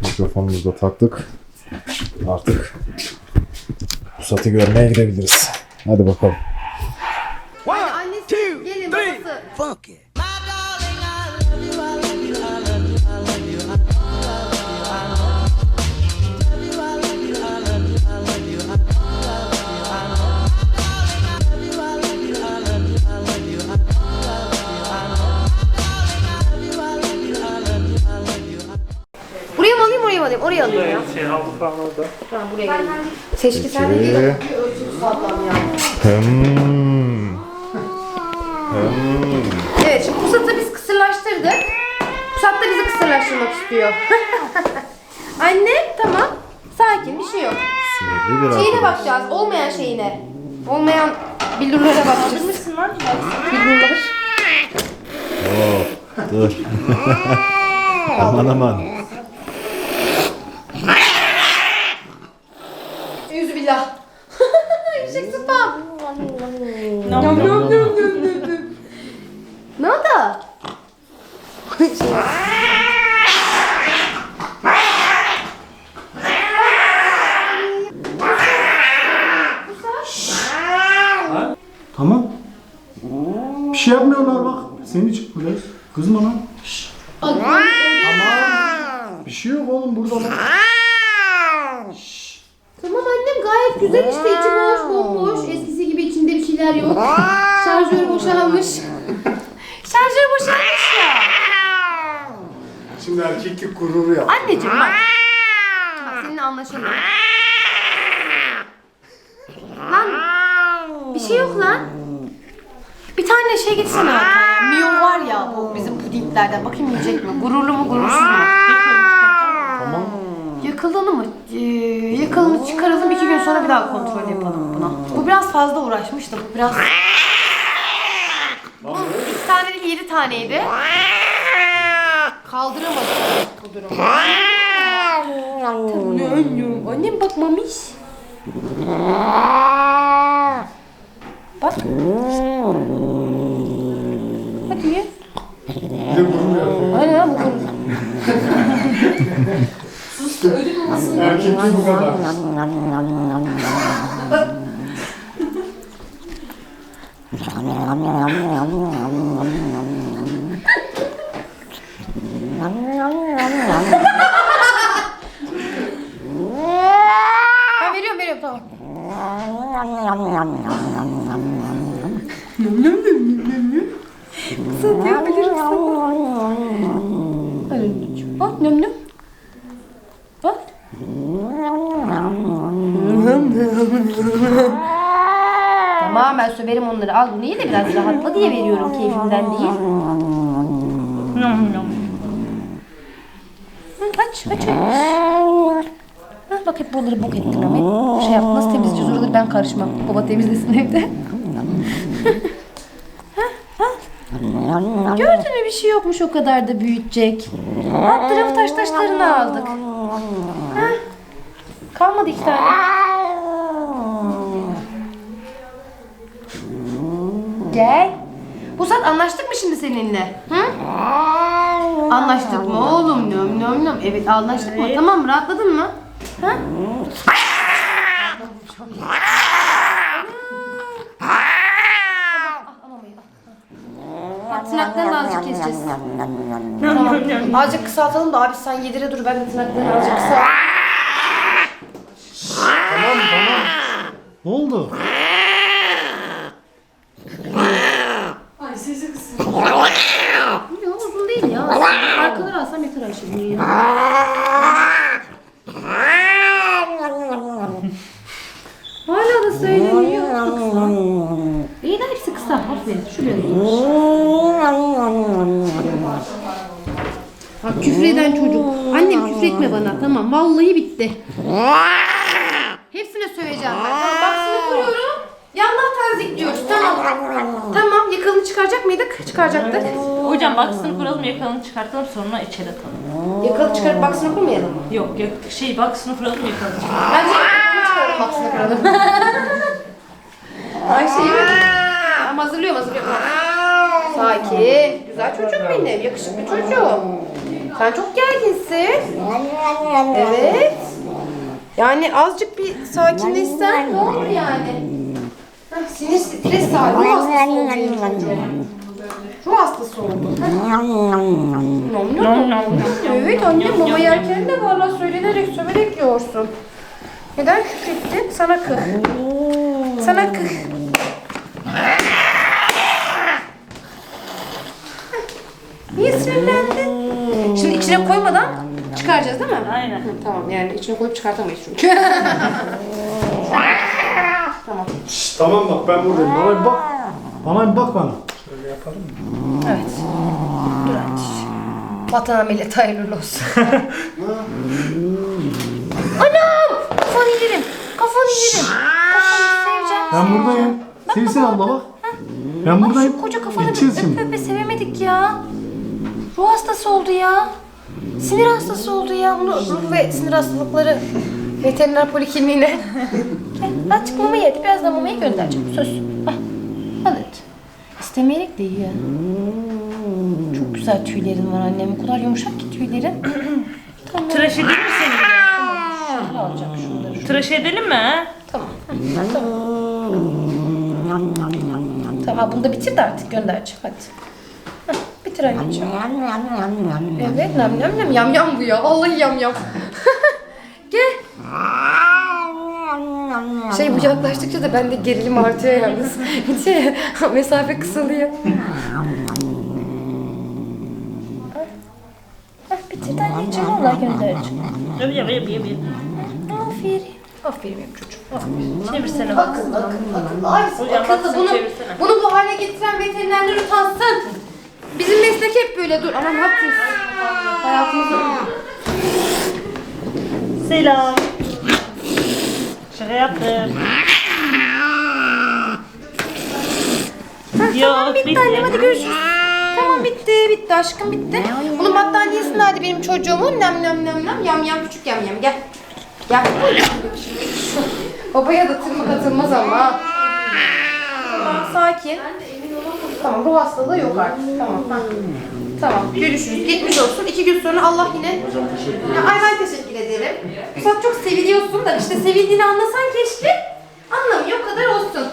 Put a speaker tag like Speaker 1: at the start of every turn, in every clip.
Speaker 1: Mikrofonumuzu da taktık. Artık Pusat'ı görmeye gidebiliriz. Hadi bakalım.
Speaker 2: Annesi gelin babası.
Speaker 3: Fuck it.
Speaker 4: Falan orada.
Speaker 2: Seçki sen de.
Speaker 1: Hmm. Hmm.
Speaker 2: Evet şimdi Pusat'ı biz kısırlaştırdık. Pusat da bizi kısırlaştırmak istiyor. Anne tamam. Sakin bir şey yok.
Speaker 1: Sinirli bir
Speaker 2: Şeyine
Speaker 1: arkadaş.
Speaker 2: bakacağız. Olmayan şeyine. Olmayan billurlara bakacağız.
Speaker 4: Mısın lan?
Speaker 2: Billurlar.
Speaker 1: Oo, dur. aman aman.
Speaker 2: Yüksek spam.
Speaker 4: Nam nam nam.
Speaker 2: Ne oldu?
Speaker 5: Tamam. Bir şey yapmıyorlar bak. Seni çıkmıyor. Kızma lan. Şşş. Tamam. Bir şey yok oğlum burada lan.
Speaker 2: Gayet güzel işte içi boş bomboş eskisi gibi içinde bir şeyler yok. Şarjör boşalmış. Şarjör boşalmış ya.
Speaker 5: Şimdi erkeklik gururu yap.
Speaker 2: Anneciğim bak. Bak seninle anlaşalım. Lan bir şey yok lan. Bir tane şey getirsene Hakan ya. Miyon var ya bu bizim pudinglerden. Bakayım yiyecek mi? Gururlu mu gurursuz mu?
Speaker 5: Tamam.
Speaker 2: Yakıldığını mı? Yakıldığını çıkaralım iki gün sonra bir daha kontrol yapalım buna. Bu biraz fazla uğraşmıştı. Bu biraz... İki tane değil yedi taneydi. Kaldıramadım bu durumu. Tabii annem. Annem bak mamiş. Bak. Hadi ye.
Speaker 5: Bir de gurur yap.
Speaker 2: Aynen bu gurur.
Speaker 5: Erkeklik bu kadar.
Speaker 2: Ben veriyorum veriyorum tamam. Satayabilir misin? Bak nöm nöm. Bak. Tamam ben söverim onları. Al bunu ye de biraz rahatla diye veriyorum keyfimden değil. Aç aç aç. Bak hep buraları bok ettin Ahmet. Şey yap nasıl temizleyeceğiz oraları ben karışmam. Baba temizlesin evde. Gördün mü bir şey yokmuş o kadar da büyütecek. Alt tarafı taş taşlarını aldık. Ha? Kalmadı iki tane. Gel. Bu saat anlaştık mı şimdi seninle? Hı? Anlaştık mı oğlum? Nöm nöm nöm. Evet anlaştık mı? Tamam mı? Rahatladın mı? Bak tırnaklarını azıcık keseceğiz. Tamam. Azıcık kısaltalım da abi sen yedire dur ben de tırnaklarını azıcık kısalt.
Speaker 5: Tamam tamam. Ne oldu?
Speaker 2: Yok uzun değil ya. Arkaları alsam yeter Ayşe ya. Hala da söyleniyor. İyi de hepsi kısa. Aferin. Şuraya Bak küfreden çocuk. Annem küfretme bana. Tamam vallahi bitti. Hepsine söyleyeceğim ben. Yandan tazik diyoruz. Tamam. Tamam yakalını çıkaracak mıydık? Çıkaracaktık.
Speaker 4: Hocam baksın kuralım yakalını çıkartalım sonra içeri atalım.
Speaker 2: Yakalı çıkarıp baksana kurmayalım mı?
Speaker 4: Yok yok şey baksın kuralım yakalını çıkartalım.
Speaker 2: Bence yakalını çıkaralım baksana kuralım. Ayşe'yi mi? Tamam hazırlıyorum hazırlıyorum. Sakin. Güzel çocuğum benim. Yakışıklı çocuğum. Sen çok gerginsin. Evet. Yani azıcık bir sakinleşsen ne olur yani? Heh, Sinir stres sahibi ruh hastası oldu çocuğum. Ruh hastası oldu. Nom nom nom. Evet annem mama yerken de valla söylenerek söverek yiyorsun. Neden küfrettin? Sana kıh. Sana kıh. Niye sinirlendin? Şimdi içine koymadan çıkaracağız değil mi?
Speaker 4: Aynen.
Speaker 2: Tamam yani içine koyup çıkartamayız çünkü. tamam.
Speaker 5: Şşş, tamam bak ben buradayım. Bana bir bak. Bana bir bak bana. Şöyle yapalım mı?
Speaker 2: Evet. Dur anneciğim. Vatan ameliyatı hayırlı olsun. Anam! Kafanı yerim. Kafanı yerim. Kafanı seveceğim.
Speaker 5: Ben buradayım. Sevsin abla bak. Ben buradayım.
Speaker 2: Şu koca kafanı bir
Speaker 5: şimdi.
Speaker 2: öpe öpe sevemedik ya. Ruh hastası oldu ya. Sinir hastası oldu ya. Bunu ruh ve sinir hastalıkları veteriner polikliniğine. Gel azıcık mama yedi. Birazdan mamayı göndereceğim. Söz. Al. Al hadi. İstemeyerek de yiyor. Çok güzel tüylerin var annem. O kadar yumuşak ki tüylerin. tamam.
Speaker 4: Tıraş edelim mi seni?
Speaker 2: Şöyle alacağım şunları.
Speaker 4: Tıraş edelim mi? ha?
Speaker 2: Tamam. Tamam bunu da bitir de artık göndereceğim hadi. Hah, bitir anneciğim. Evet nam nam nam yam yam bu ya. Vallahi yam yam. Şey bu yaklaştıkça da bende gerilim artıyor yalnız. şey, mesafe kısalıyor. Hah, bitir de anneciğim vallahi göndereceğim.
Speaker 4: Yap yap yap yap.
Speaker 2: Aferin. Aferin benim çocuğum. Aferin.
Speaker 4: Çevirsene bak.
Speaker 2: Akıllı, akıllı, akıllı. Ay,
Speaker 4: Hocam
Speaker 2: akıllı.
Speaker 4: baksana,
Speaker 2: Bunu,
Speaker 4: çevirsene.
Speaker 2: bunu bu hale getiren veterinerler utansın. Bizim meslek hep böyle. Dur aman haklısın. Hayatımızda...
Speaker 4: Selam. Şaka yaptım. Yok
Speaker 2: Bitti annem hadi görüşürüz. Tamam bitti, bitti aşkım bitti. Bunun battaniyesi nerede benim çocuğumun? Nem nem nem nem yam yam küçük yam yam gel. Gel. Babaya da tırmık atılmaz ama. Tamam sakin. Tamam ruh hastalığı yok artık. Tamam. ha. Tamam görüşürüz. Geçmiş olsun. İki gün sonra Allah yine... Ya, ay ben teşekkür ederim. Sen çok seviliyorsun da işte sevildiğini anlasan keşke. Anlamıyor o kadar olsun.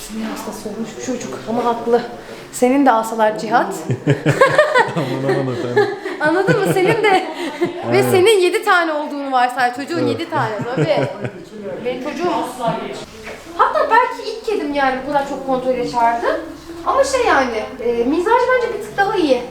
Speaker 2: Sinir hastası olmuş bu çocuk ama haklı. Senin de alsalar cihat.
Speaker 1: Aman aman efendim.
Speaker 2: Anladın mı? Senin de ve senin yedi tane olduğunu varsay. Çocuğun yedi tane tabii. Benim çocuğum Hatta belki ilk kedim yani bu kadar çok kontrole çağırdı. Ama şey yani e, mizacı bence bir tık daha iyi.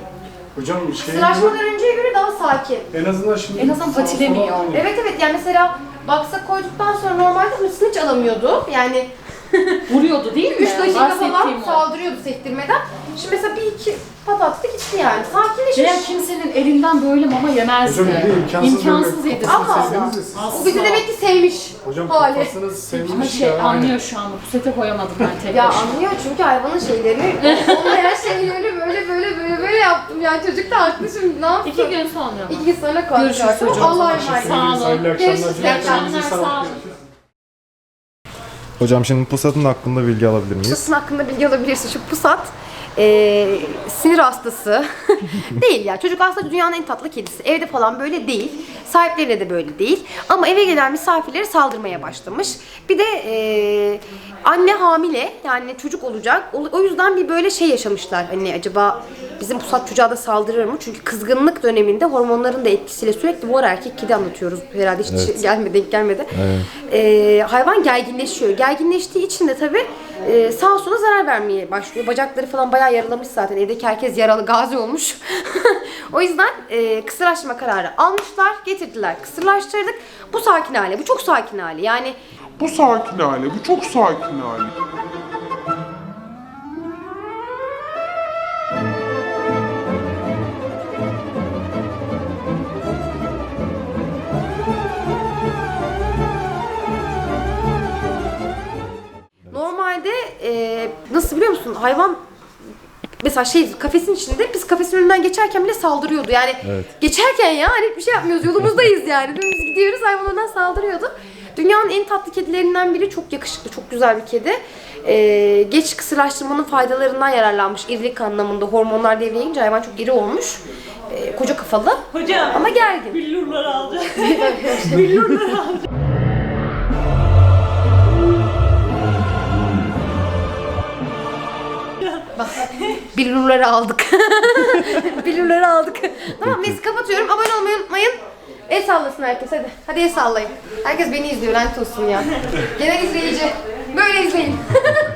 Speaker 5: Hocam şey
Speaker 2: Sıraşmadan önceye göre daha sakin.
Speaker 5: en azından şimdi
Speaker 3: En azından patilemiyor.
Speaker 2: Evet evet yani mesela baksa koyduktan sonra normalde hırsını hiç alamıyordu. Yani
Speaker 3: Vuruyordu değil mi?
Speaker 2: 3 dakika falan
Speaker 3: Bahsettiğim o.
Speaker 2: saldırıyordu sektirmeden. Şimdi mesela bir iki pat attı gitti yani. Sakinleşmiş.
Speaker 3: Veya kimsenin elinden böyle mama yemezdi.
Speaker 5: Hocam bir de imkansız
Speaker 3: İmkansız
Speaker 5: böyle
Speaker 3: yedi.
Speaker 2: Ama-
Speaker 5: sevdiniz ya siz.
Speaker 2: O bizi demek ki sevmiş
Speaker 5: Hocam
Speaker 2: hali.
Speaker 5: kafasını sevmiş
Speaker 3: Şey
Speaker 5: ya.
Speaker 3: anlıyor şu anda. Pusete koyamadım ben tek
Speaker 2: Ya
Speaker 3: başıma.
Speaker 2: anlıyor çünkü hayvanın şeylerini, olmayan şeylerini böyle böyle böyle böyle yaptım. Yani çocuk da haklı şimdi ne yapsın?
Speaker 3: İki gün sonra.
Speaker 2: İki gün sonra.
Speaker 3: Görüşürüz hocam.
Speaker 2: Allah'a emanet.
Speaker 3: Sağ olun.
Speaker 5: Hayırlı akşamlar.
Speaker 2: Görüşürüz. İyi akşamlar,
Speaker 3: sağ olun.
Speaker 1: Hocam şimdi pusatın hakkında bilgi alabilir miyiz?
Speaker 2: Pusatın hakkında bilgi alabilirsin. Şu pusat eee, sinir hastası değil ya. Çocuk aslında dünyanın en tatlı kedisi. Evde falan böyle değil. Sahiplerine de böyle değil. Ama eve gelen misafirlere saldırmaya başlamış. Bir de eee, anne hamile yani çocuk olacak. O, o yüzden bir böyle şey yaşamışlar. Hani acaba bizim pusat çocuğa da saldırır mı? Çünkü kızgınlık döneminde hormonların da etkisiyle sürekli bu ara erkek kedi anlatıyoruz. Herhalde hiç
Speaker 1: Evet.
Speaker 2: gelmedi, denk gelmedi.
Speaker 1: Evet.
Speaker 2: Ee, hayvan gerginleşiyor. Gerginleştiği için de tabii e, sağa sola zarar vermeye başlıyor. Bacakları falan bayağı yaralamış zaten. Evdeki herkes yaralı, gazi olmuş. o yüzden e, kısırlaştırma kararı almışlar, getirdiler, kısırlaştırdık. Bu sakin hali, bu çok sakin hali. Yani
Speaker 6: Bu sakin hali, bu çok sakin hali.
Speaker 2: Musun? Hayvan mesela şey kafesin içinde biz kafesin önünden geçerken bile saldırıyordu. Yani
Speaker 1: Evet.
Speaker 2: geçerken ya hani hiçbir şey yapmıyoruz yolumuzdayız yani. Dümdüz gidiyoruz hayvan ondan saldırıyordu. Dün dünyanın en tatlı kedilerinden biri. Çok yakışıklı, çok güzel bir kedi. Ee, geç kısırlaştırmanın faydalarından yararlanmış. İrilik anlamında hormonlar devreye girince hayvan çok iri olmuş. Ee, koca kafalı
Speaker 4: Hocam.
Speaker 2: ama gergin.
Speaker 4: Billurları alacağım.
Speaker 2: Billurları aldık. Billurları aldık. tamam biz kapatıyorum. Abone olmayı unutmayın. El sallasın herkes hadi. Hadi el sallayın. Herkes beni izliyor lanet olsun ya. Genel izleyici. Böyle izleyin.